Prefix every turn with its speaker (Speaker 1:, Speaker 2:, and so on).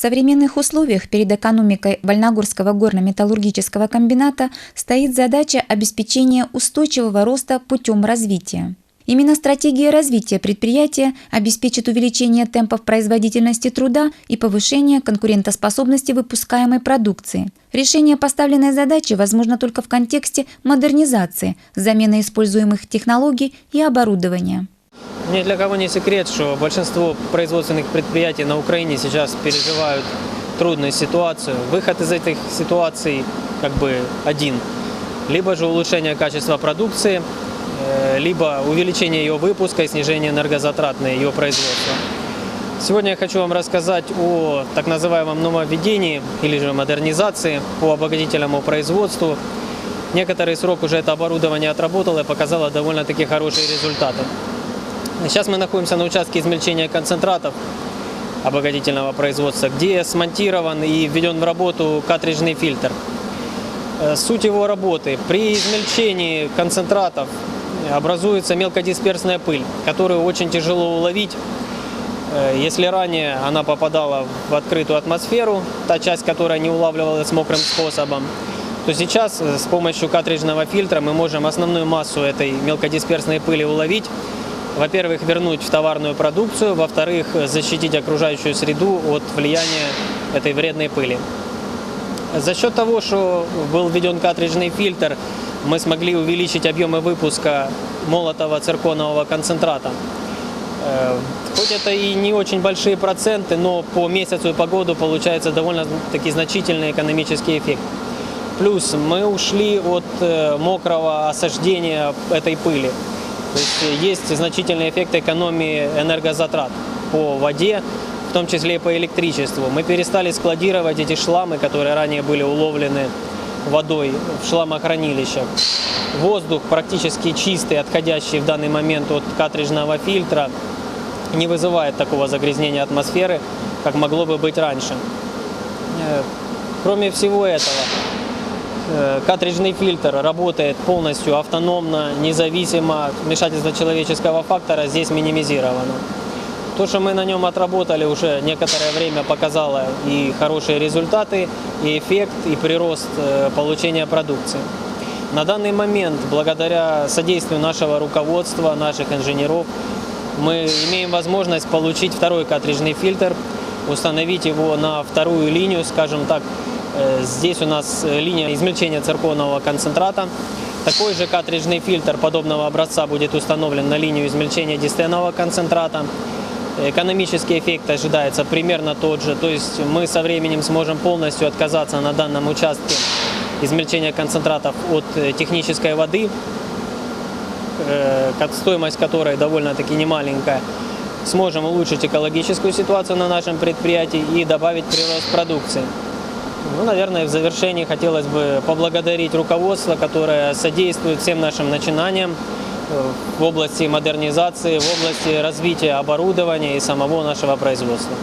Speaker 1: современных условиях перед экономикой Вольногорского горно-металлургического комбината стоит задача обеспечения устойчивого роста путем развития. Именно стратегия развития предприятия обеспечит увеличение темпов производительности труда и повышение конкурентоспособности выпускаемой продукции. Решение поставленной задачи возможно только в контексте модернизации, замены используемых технологий и оборудования.
Speaker 2: Ни для кого не секрет, что большинство производственных предприятий на Украине сейчас переживают трудную ситуацию. Выход из этих ситуаций как бы один. Либо же улучшение качества продукции, э, либо увеличение ее выпуска и снижение энергозатрат на ее производство. Сегодня я хочу вам рассказать о так называемом нововведении или же модернизации по обогатительному производству. Некоторый срок уже это оборудование отработало и показало довольно-таки хорошие результаты. Сейчас мы находимся на участке измельчения концентратов обогатительного производства, где смонтирован и введен в работу картриджный фильтр. Э, суть его работы. При измельчении концентратов образуется мелкодисперсная пыль, которую очень тяжело уловить. Э, если ранее она попадала в открытую атмосферу, та часть, которая не улавливалась мокрым способом, то сейчас э, с помощью картриджного фильтра мы можем основную массу этой мелкодисперсной пыли уловить во-первых, вернуть в товарную продукцию, во-вторых, защитить окружающую среду от влияния этой вредной пыли. За счет того, что был введен картриджный фильтр, мы смогли увеличить объемы выпуска молотого цирконового концентрата. Э, хоть это и не очень большие проценты, но по месяцу и по году получается довольно-таки значительный экономический эффект. Плюс мы ушли от э, мокрого осаждения этой пыли. То есть э, есть значительный эффект экономии энергозатрат по воде, в том числе и по электричеству. Мы перестали складировать эти шламы, которые ранее были уловлены водой в шламохранилищах. Воздух практически чистый, отходящий в данный момент от картриджного фильтра, не вызывает такого загрязнения атмосферы, как могло бы быть раньше. Э, кроме всего этого, картриджный фильтр работает полностью автономно, независимо, вмешательство человеческого фактора здесь минимизировано. То, что мы на нем отработали уже некоторое время, показало и хорошие результаты, и эффект, и прирост э, получения продукции. На данный момент, благодаря содействию нашего руководства, наших инженеров, мы имеем возможность получить второй картриджный фильтр, установить его на вторую линию, скажем так, Э, здесь у нас э, линия измельчения цирконового концентрата. Такой же картриджный фильтр подобного образца будет установлен на линию измельчения дистенового концентрата. Экономический эффект ожидается примерно тот же, то есть мы со временем сможем полностью отказаться на данном участке измельчения концентратов от э, технической воды, стоимость которой довольно-таки немаленькая. Сможем улучшить экологическую ситуацию на нашем предприятии и добавить прирост продукции. Ну, наверное, в завершении хотелось бы поблагодарить руководство, которое содействует всем нашим начинаниям э, в области модернизации, в области развития оборудования и самого нашего производства.